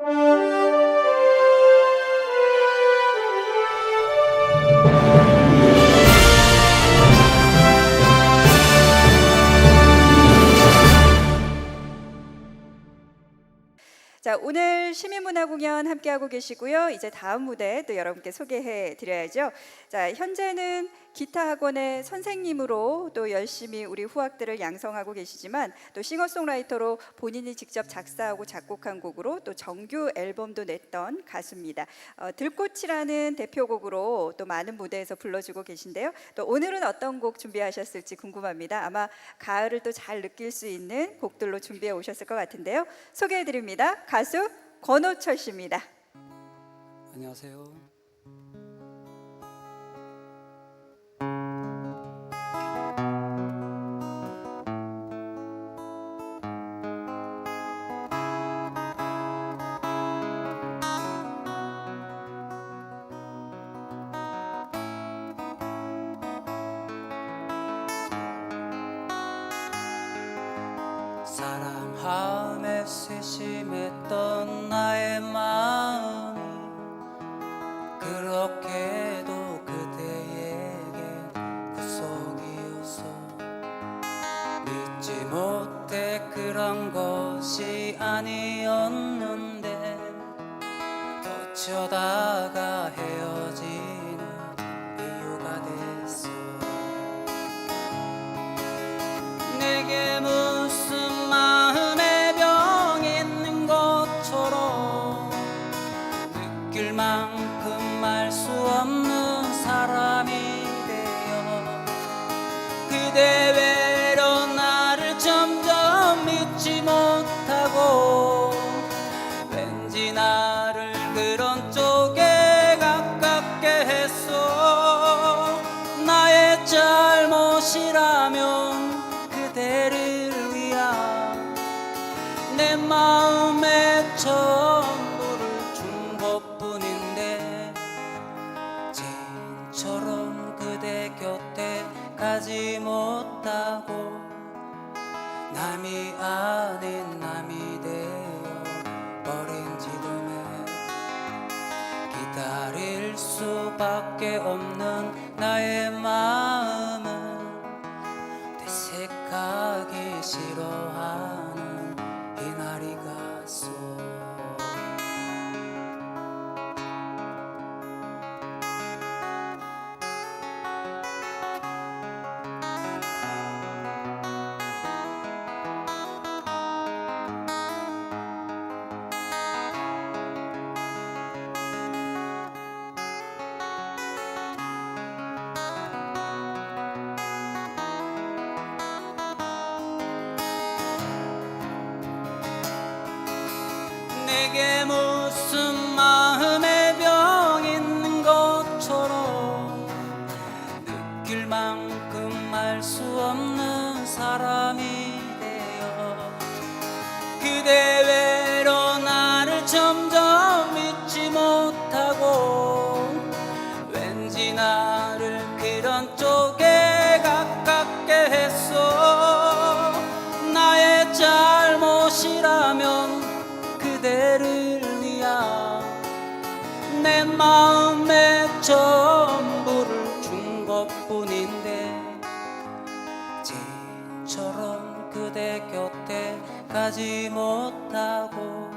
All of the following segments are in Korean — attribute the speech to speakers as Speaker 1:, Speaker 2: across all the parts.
Speaker 1: 자, 오늘 시민문화 공연 함께하고 계시고요. 이제 다음 무대 또 여러분께 소개해 드려야죠. 자, 현재는 기타 학원의 선생님으로 또 열심히 우리 후학들을 양성하고 계시지만 또 싱어송라이터로 본인이 직접 작사하고 작곡한 곡으로 또 정규 앨범도 냈던 가수입니다. 어, 들꽃이라는 대표곡으로 또 많은 무대에서 불러주고 계신데요. 또 오늘은 어떤 곡 준비하셨을지 궁금합니다. 아마 가을을 또 잘 느낄 수 있는 곡들로 준비해 오셨을 것 같은데요. 소개해 드립니다. 가수 권호철 씨입니다.
Speaker 2: 안녕하세요. 사랑함에 세심했던 나의 마음이 그렇게도 그대에게 구속이어서 믿지 못해 그런 것이 아니었는데 어쩌다가 헤어지는 이유가 됐어. 내게 무 나를 그런 쪽에 가깝게 했어 나의 잘못이라면 그대를 위한 내 마음의 전부를 준 것뿐인데 지금처럼 그대 곁에 가지 못하고 남이 아닌 남이 되 기다릴 수밖에 없는 나의 마음은 되새가기 싫어하 내게 무슨 마음 가지 못하고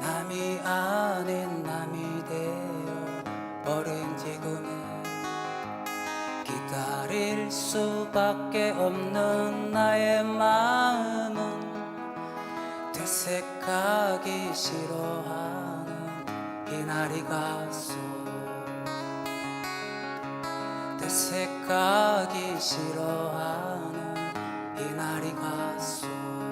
Speaker 2: 남이 아닌 남이 되어 버린 지금에 기다릴 수밖에 없는 나의 마음은 되새가기 싫어하는 이날이 갔어 되새가기 싫어하는 이날이 갔어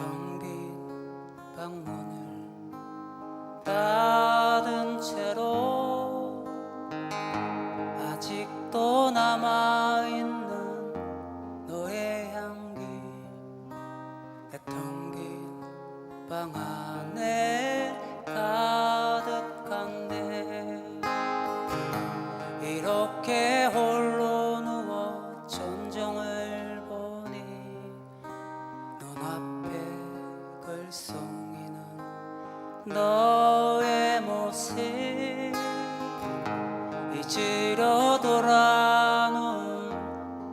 Speaker 2: 텅 빈 방문을 닫 너의 모습 잊으려 돌아놓은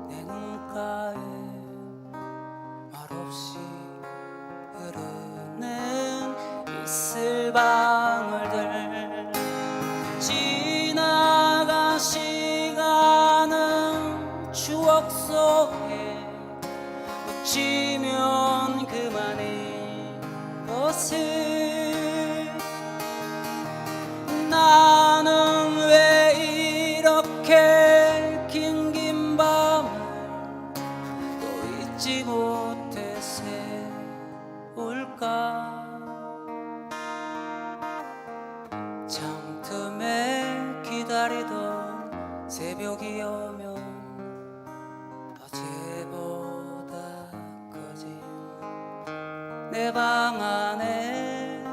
Speaker 2: 내 눈가에 말없이 흐르는 이슬 방울들. 지나간 시간은 추억 속에 묻히 지 못해 세울까? 창틈에 기다리던 새벽이 오면 어제보다 커진 내 방 안에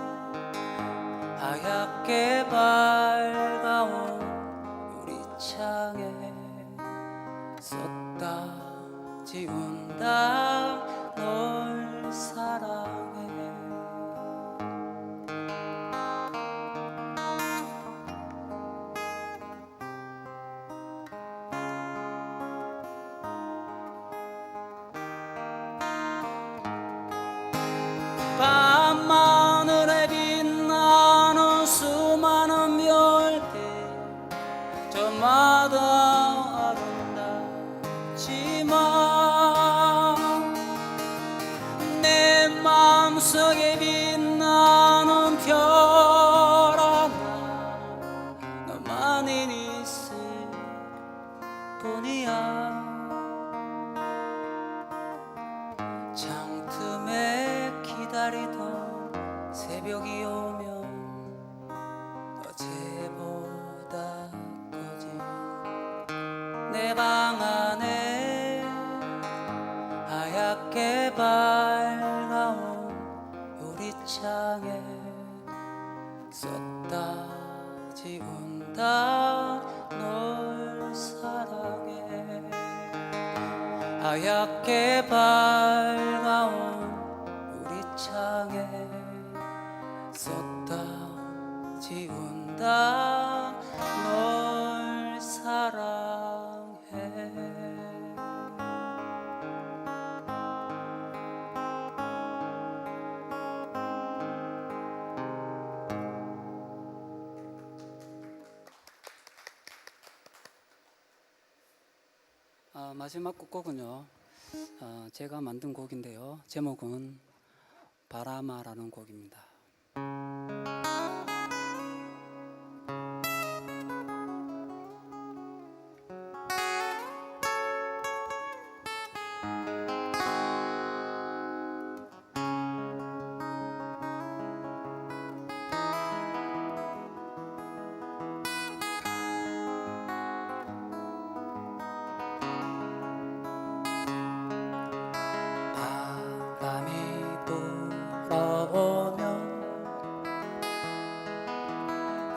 Speaker 2: 하얗게 밝아온 유리창에 썼다 지운다 지운다 널 사랑해. 하얗게 밝아온 마지막 곡곡은요. 아, 제가 만든 곡인데요. 제목은 바라마라는 곡입니다.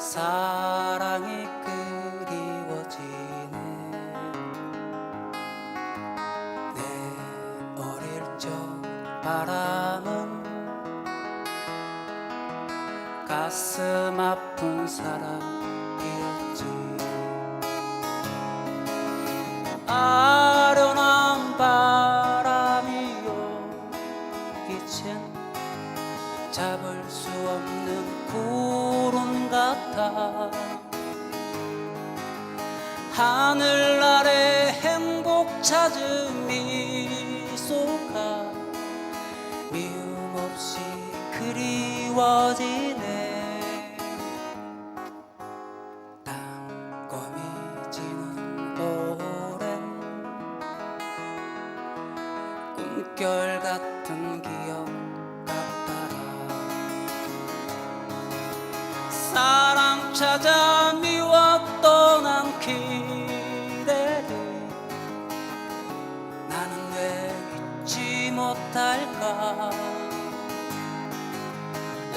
Speaker 2: 사랑이 그리워지네 내 어릴 적 바람은 가슴 아픈 사랑이었지. 아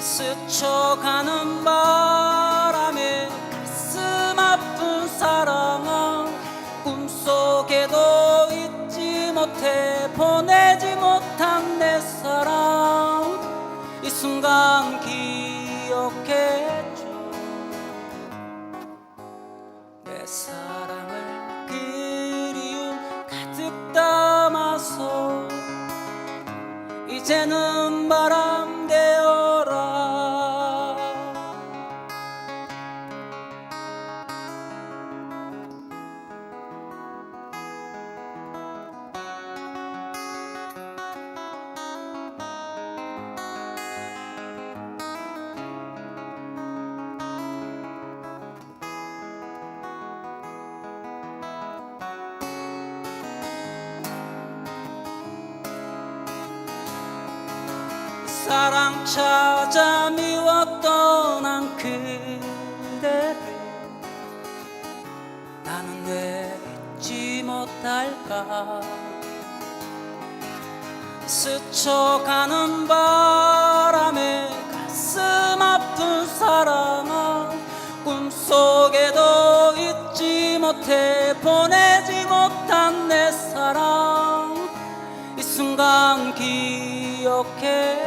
Speaker 2: 스쳐가는 바람에 가슴 아픈 사랑아 꿈속에도 잊지 못해 보내지 못한 내 사랑. 이 순간 기억해줘. 내 사랑을 그리움 가득 담아서 이제는 바람 사랑 찾아 미워 떠난 그대를 나는 왜 잊지 못할까? 스쳐가는 바람에 가슴 아픈 사랑아 꿈속에도 잊지 못해 보내지 못한 내 사랑. 이 순간 기억해